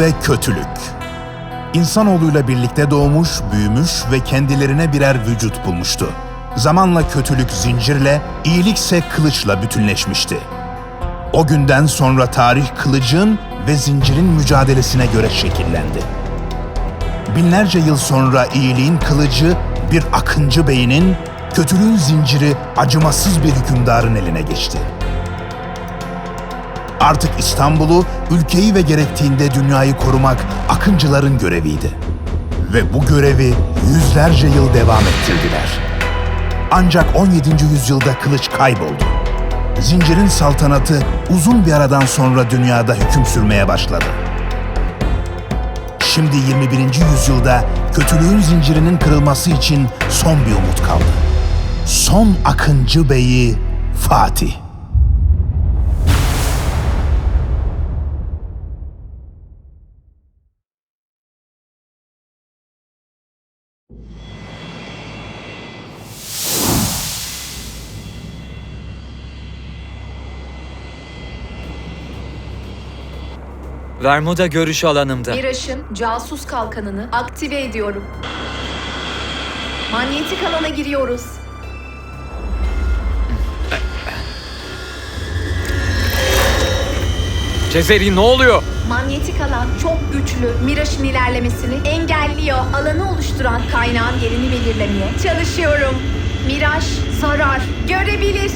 Ve kötülük. İnsanoğluyla birlikte doğmuş, büyümüş ve kendilerine birer vücut bulmuştu. Zamanla kötülük zincirle, iyilikse kılıçla bütünleşmişti. O günden sonra tarih kılıcın ve zincirin mücadelesine göre şekillendi. Binlerce yıl sonra iyiliğin kılıcı bir akıncı beynin, kötülüğün zinciri acımasız bir hükümdarın eline geçti. Artık İstanbul'u, ülkeyi ve gerektiğinde dünyayı korumak akıncıların göreviydi. Ve bu görevi yüzlerce yıl devam ettirdiler. Ancak 17. yüzyılda kılıç kayboldu. Zincirin saltanatı uzun bir aradan sonra dünyada hüküm sürmeye başladı. Şimdi 21. yüzyılda kötülüğün zincirinin kırılması için son bir umut kaldı. Son akıncı beyi Fatih. Vermuda görüş alanımda. Miraş'ın casus kalkanını aktive ediyorum. Manyetik alana giriyoruz. Cezeri ne oluyor? Manyetik alan çok güçlü. Miraş'ın ilerlemesini engelliyor. Alanı oluşturan kaynağın yerini belirlemeye çalışıyorum. Miraş zarar görebilir.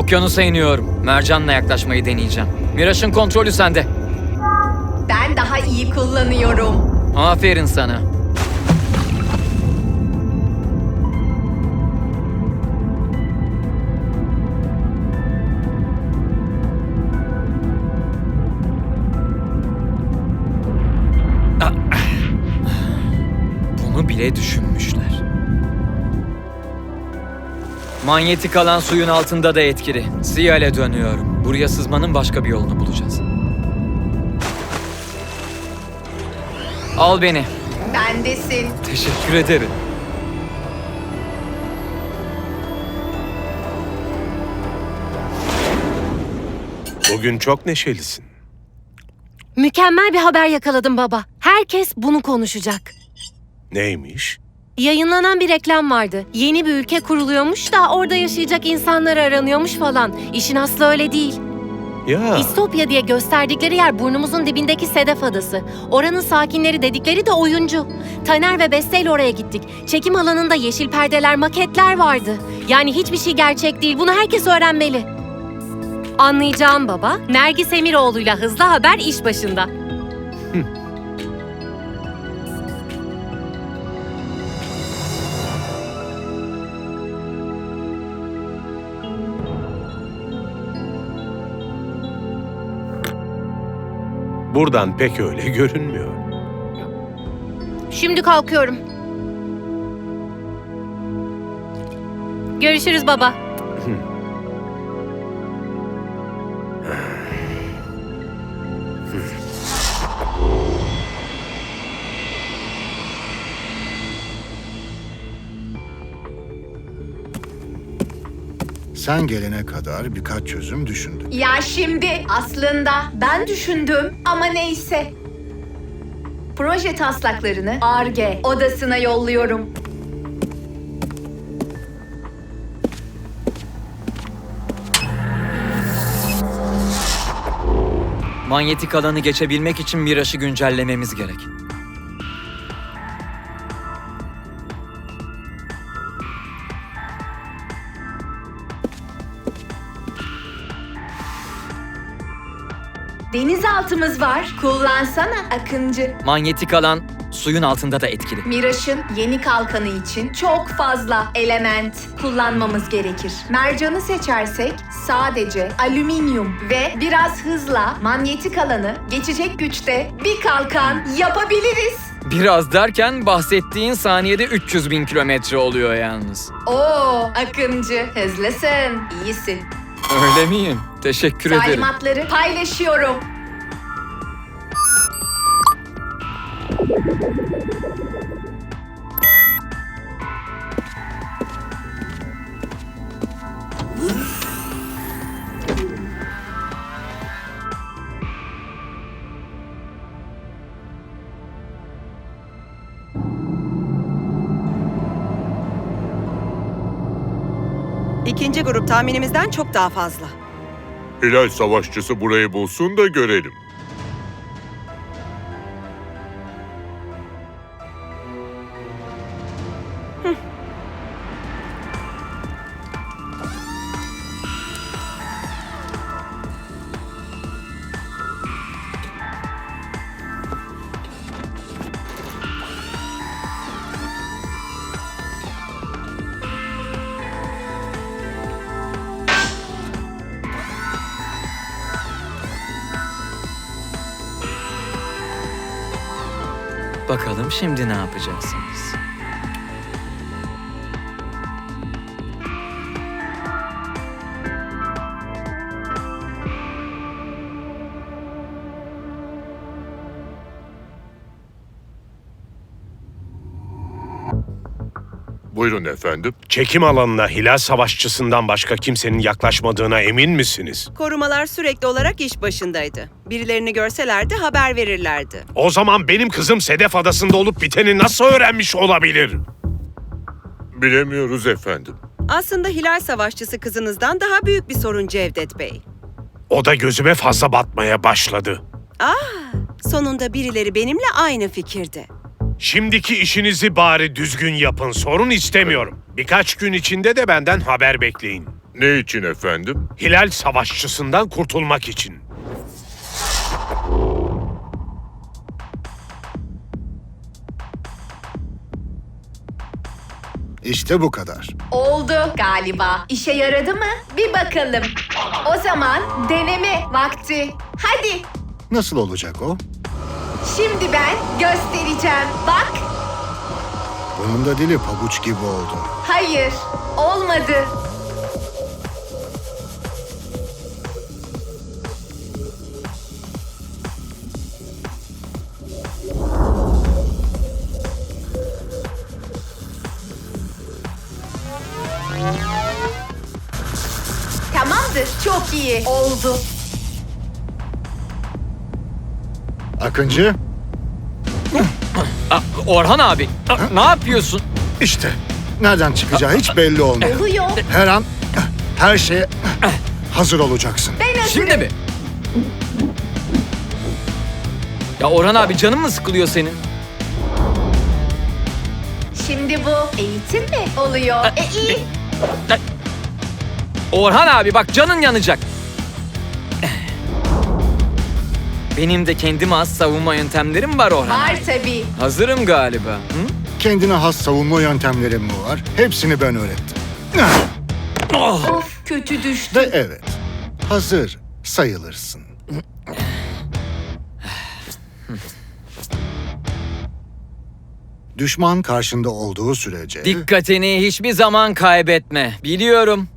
Okyanusa iniyorum. Mercan'la yaklaşmayı deneyeceğim. Miraş'ın kontrolü sende. Ben daha iyi kullanıyorum. Aferin sana. Ah. Bunu bile düşünmüşler. Manyetik alan suyun altında da etkili. Siyale dönüyorum. Buraya sızmanın başka bir yolunu bulacağız. Al beni. Bendesin. Teşekkür ederim. Bugün çok neşelisin. Mükemmel bir haber yakaladım baba. Herkes bunu konuşacak. Neymiş? Yayınlanan bir reklam vardı. Yeni bir ülke kuruluyormuş da orada yaşayacak insanlar aranıyormuş falan. İşin aslı öyle değil. Ya İstopya diye gösterdikleri yer burnumuzun dibindeki Sedef Adası. Oranın sakinleri dedikleri de oyuncu. Taner ve Beste ile oraya gittik. Çekim alanında yeşil perdeler, maketler vardı. Yani hiçbir şey gerçek değil. Bunu herkes öğrenmeli. Anlayacağım baba, Nergis Emiroğlu'yla hızlı haber iş başında. Buradan pek öyle görünmüyor. Şimdi kalkıyorum. Görüşürüz baba. Sen gelene kadar birkaç çözüm düşündük. Ya şimdi aslında ben düşündüm ama neyse. Proje taslaklarını ARGE odasına yolluyorum. Manyetik alanı geçebilmek için Miraş'ı güncellememiz gerek. Denizaltımız var. Kullansana Akıncı. Manyetik alan suyun altında da etkili. Miraş'ın yeni kalkanı için çok fazla element kullanmamız gerekir. Mercanı seçersek sadece alüminyum ve biraz hızla manyetik alanı geçecek güçte bir kalkan yapabiliriz. Biraz derken bahsettiğin saniyede 300 bin kilometre oluyor yalnız. Oo Akıncı hızlısın, iyisin. Öyle miyim? Teşekkür ederim. Talimatları paylaşıyorum. İkinci grup tahminimizden çok daha fazla. Hilal savaşçısı burayı bulsun da görelim. Bakalım şimdi ne yapacaksınız? Buyurun efendim. Çekim alanına Hilal Savaşçısından başka kimsenin yaklaşmadığına emin misiniz? Korumalar sürekli olarak iş başındaydı. Birilerini görselerdi haber verirlerdi. O zaman benim kızım Sedef Adası'nda olup biteni nasıl öğrenmiş olabilir? Bilemiyoruz efendim. Aslında Hilal Savaşçısı kızınızdan daha büyük bir sorun Cevdet Bey. O da gözüme fazla batmaya başladı. Sonunda birileri benimle aynı fikirde. Şimdiki işinizi bari düzgün yapın. Sorun istemiyorum. Birkaç gün içinde de benden haber bekleyin. Ne için efendim? Hilal Savaşçısından kurtulmak için. İşte bu kadar. Oldu galiba. İşe yaradı mı? Bir bakalım. O zaman deneme vakti. Hadi. Nasıl olacak o? Şimdi ben göstereceğim. Bak. Bunun da dili pabuç gibi oldu. Hayır. Olmadı. Akıncı, Aa, Orhan abi, aa, ne yapıyorsun? işte. Nereden çıkacağı hiç belli olmuyor. Oluyor. Her an her şeye hazır olacaksın. Ben hazırım. Şimdi mi? Ya Orhan abi canın mı sıkılıyor senin? Şimdi bu eğitim mi oluyor? E iyi. Orhan abi bak canın yanacak. Benim de kendime has savunma yöntemlerim var Orhan. Var tabii. Hazırım galiba. Hı? Kendine has savunma yöntemlerin mi var? Hepsini ben öğrettim. Of kötü düştü. Ve evet, hazır sayılırsın. Düşman karşında olduğu sürece... Dikkatini hiçbir zaman kaybetme. Biliyorum.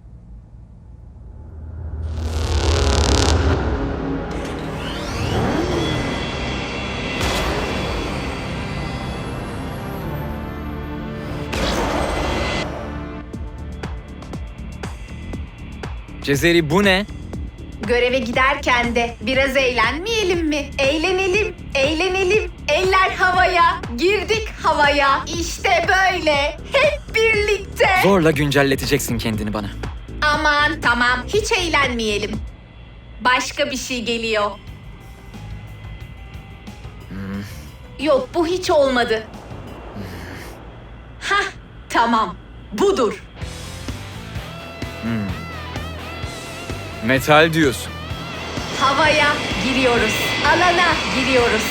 Cezeri bu ne? Göreve giderken de biraz eğlenmeyelim mi? Eğlenelim, eğlenelim. Eller havaya, girdik havaya. İşte böyle. Hep birlikte. Zorla güncelleteceksin kendini bana. Aman tamam, hiç eğlenmeyelim. Başka bir şey geliyor. Yok, bu hiç olmadı. Hah, tamam. Budur. Metal diyorsun. Havaya giriyoruz. Alana giriyoruz.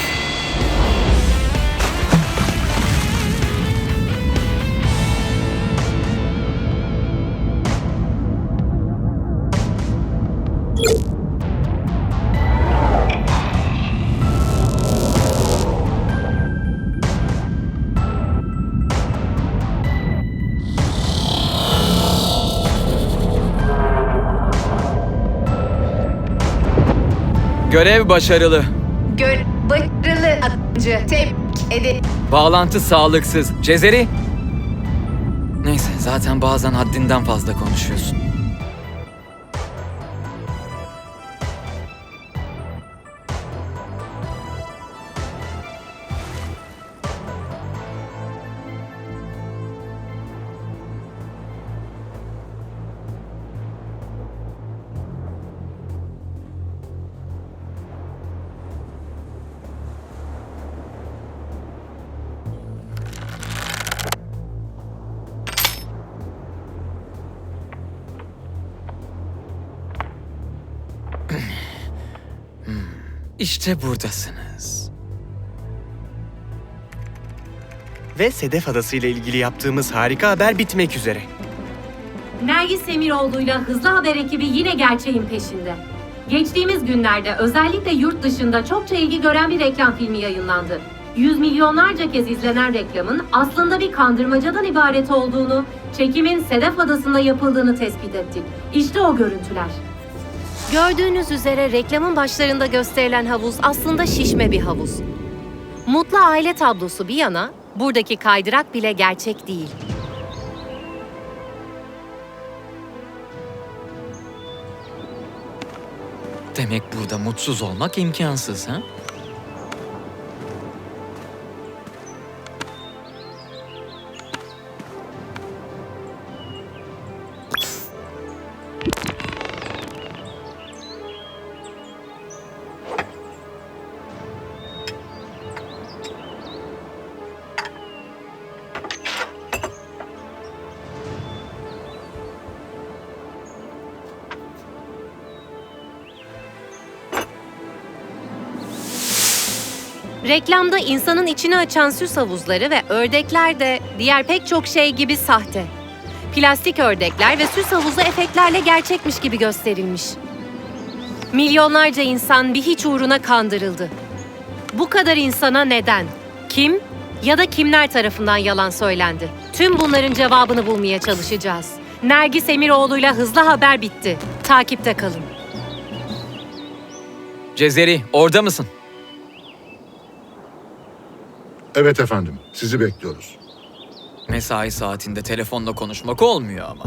Görev başarılı. Gör başarılı atıcı. Tebrik ederim. Bağlantı sağlıksız. Cezeri? Neyse zaten bazen haddinden fazla konuşuyorsun. İşte buradasınız. Ve Sedef Adası ile ilgili yaptığımız harika haber bitmek üzere. Nergis Semiroğlu'yla Hızlı Haber ekibi yine gerçeğin peşinde. Geçtiğimiz günlerde özellikle yurt dışında çokça ilgi gören bir reklam filmi yayınlandı. Yüz milyonlarca kez izlenen reklamın aslında bir kandırmacadan ibaret olduğunu, çekimin Sedef Adası'nda yapıldığını tespit ettik. İşte o görüntüler. Gördüğünüz üzere reklamın başlarında gösterilen havuz aslında şişme bir havuz. Mutlu aile tablosu bir yana, buradaki kaydırak bile gerçek değil. Demek burada mutsuz olmak imkansız ha? Reklamda insanın içini açan süs havuzları ve ördekler de diğer pek çok şey gibi sahte. Plastik ördekler ve süs havuzu efektlerle gerçekmiş gibi gösterilmiş. Milyonlarca insan bir hiç uğruna kandırıldı. Bu kadar insana neden? Kim ya da kimler tarafından yalan söylendi? Tüm bunların cevabını bulmaya çalışacağız. Nergis Emiroğlu'yla hızlı haber bitti. Takipte kalın. Cezeri, orada mısın? Evet efendim, sizi bekliyoruz. Mesai saatinde telefonla konuşmak olmuyor ama.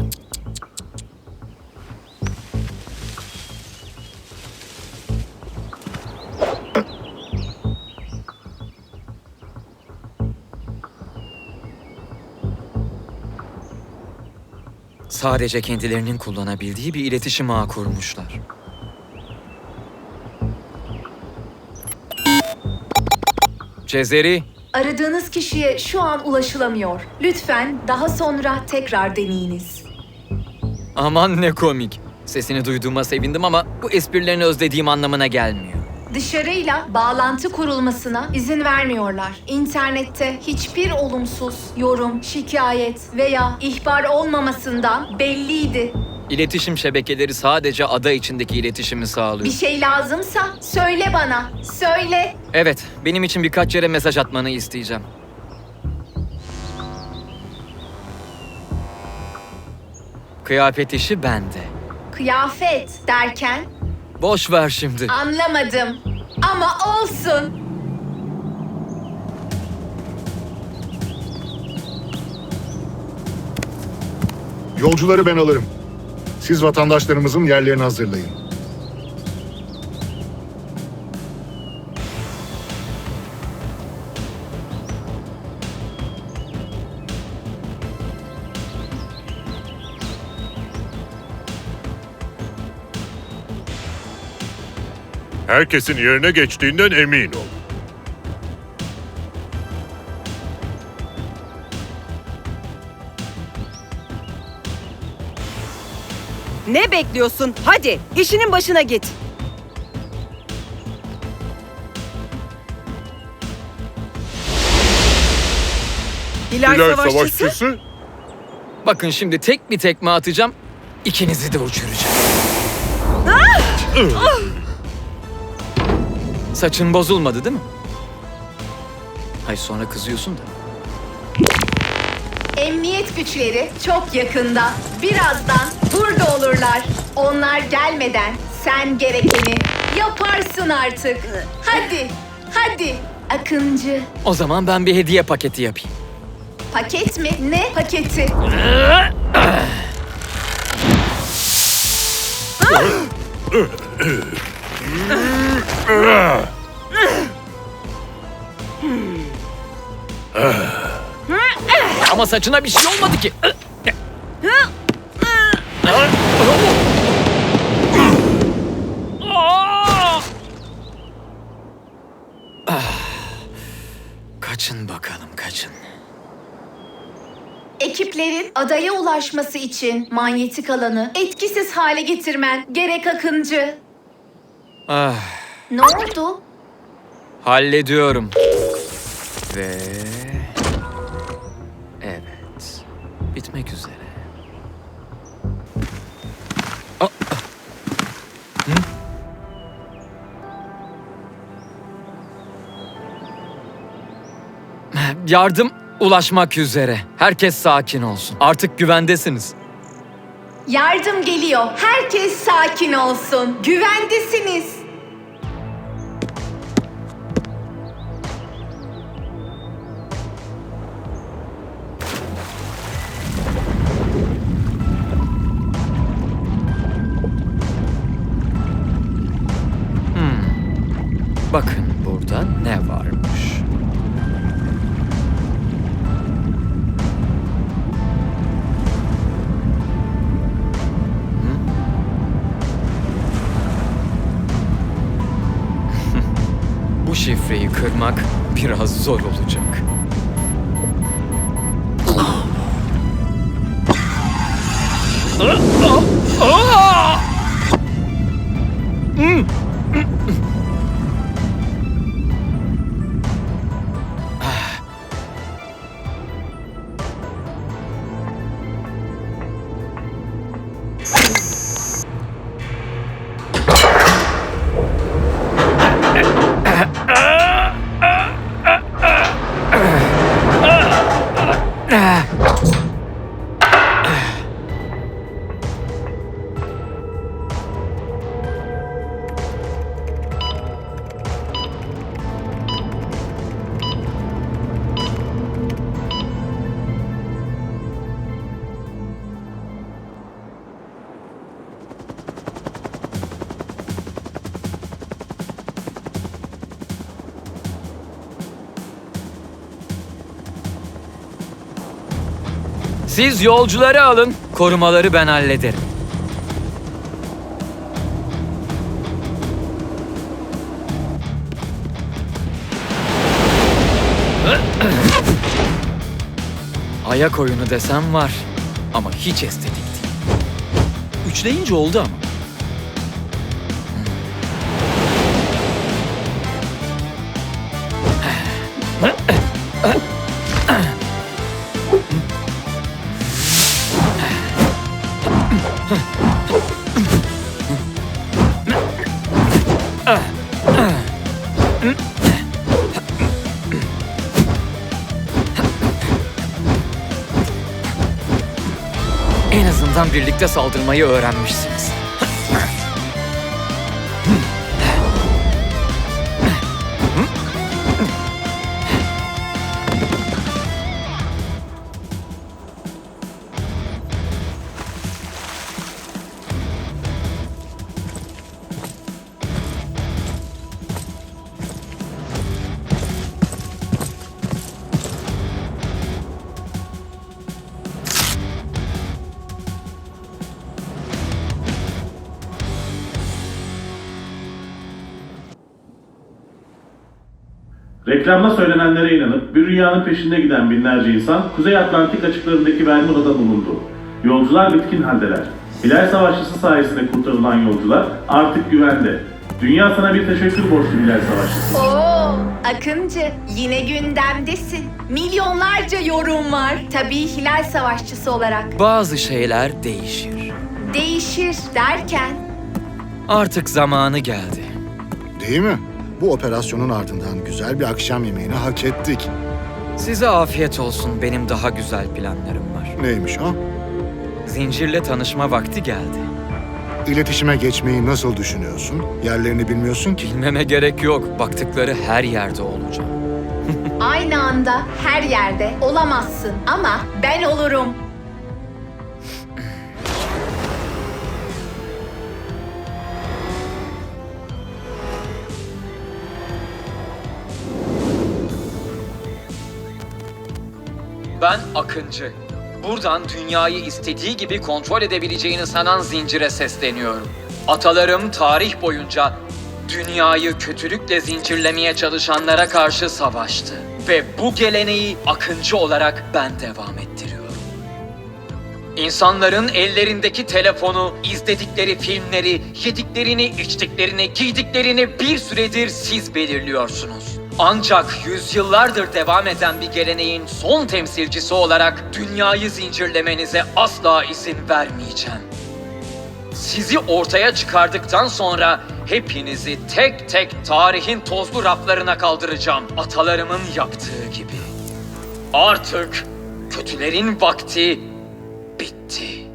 Sadece kendilerinin kullanabildiği bir iletişim ağı kurmuşlar. Cezeri, Aradığınız kişiye şu an ulaşılamıyor. Lütfen daha sonra tekrar deneyiniz. aman ne komik. Sesini duyduğuma sevindim ama bu esprilerini özlediğim anlamına gelmiyor. Dışarıyla bağlantı kurulmasına izin vermiyorlar. İnternette hiçbir olumsuz yorum, şikayet veya ihbar olmamasından belliydi. İletişim şebekeleri sadece ada içindeki iletişimi Bir sağlıyor. şey lazımsa söyle bana. Söyle. Evet, benim için birkaç yere mesaj atmanı isteyeceğim. Kıyafet işi bende. Kıyafet derken Boş ver şimdi. anlamadım. Ama olsun. Yolcuları ben alırım. Siz vatandaşlarımızın yerlerini hazırlayın. Herkesin yerine geçtiğinden emin ol. Ne bekliyorsun? Hadi işinin başına git. Hilal, Hilal Savaşçısı. Savaşçısı Bakın şimdi tek bir tekme atacağım. ikinizi de uçuracağım. Saçın bozulmadı değil mi? Hay sonra kızıyorsun da. Emniyet güçleri çok yakında. Birazdan burada olurlar. Onlar gelmeden sen gerekeni yaparsın artık. Hadi, hadi. Akıncı. O zaman ben bir hediye paketi yapayım. Paket mi? Ne paketi? Ama saçına bir şey olmadı ki. Kaçın bakalım kaçın. Ekiplerin adaya ulaşması için manyetik alanı etkisiz hale getirmen gerek Akıncı. Ah, Ne oldu? Hallediyorum. Ve... Yardım ulaşmak üzere. Herkes sakin olsun. Artık güvendesiniz. Yardım geliyor. Herkes sakin olsun. Güvendesiniz. Bakın burada ne varmış. Şifreyi kırmak biraz zor olacak. Siz yolcuları alın, korumaları ben hallederim. Ayak oyunu desem var ama hiç estetik değil. Üçleyince oldu ama. Azından birlikte saldırmayı öğrenmişsiniz. Reklamda söylenenlere inanıp bir rüyanın peşinde giden binlerce insan Kuzey Atlantik açıklarındaki Bermuda'da bulundu. Yolcular bitkin haldeler. Hilal Savaşçısı sayesinde kurtarılan yolcular artık güvende. Dünya sana bir teşekkür borçlu Hilal Savaşçısı. Oo, Akıncı yine gündemdesin. Milyonlarca yorum var. Tabii Hilal Savaşçısı olarak. Bazı şeyler değişir. Değişir derken Artık zamanı geldi. Değil mi? Bu operasyonun ardından güzel bir akşam yemeğini hak ettik. Size afiyet olsun. Benim daha güzel planlarım var. Neymiş o? Zincirle tanışma vakti geldi. İletişime geçmeyi nasıl düşünüyorsun? Yerlerini bilmiyorsun ki. Bilmeme gerek yok. Baktıkları her yerde olacağım. aynı anda her yerde olamazsın ama ben olurum. Ben Akıncı. Buradan dünyayı istediği gibi kontrol edebileceğini sanan zincire sesleniyorum. Atalarım tarih boyunca dünyayı kötülükle zincirlemeye çalışanlara karşı savaştı. Ve bu geleneği Akıncı olarak ben devam ettiriyorum. İnsanların ellerindeki telefonu, izledikleri filmleri, yediklerini, içtiklerini, giydiklerini bir süredir siz belirliyorsunuz. Ancak yüzyıllardır devam eden bir geleneğin son temsilcisi olarak dünyayı zincirlemenize asla izin vermeyeceğim. Sizi ortaya çıkardıktan sonra hepinizi tek tek tarihin tozlu raflarına kaldıracağım. Atalarımın yaptığı gibi. Artık kötülerin vakti bitti.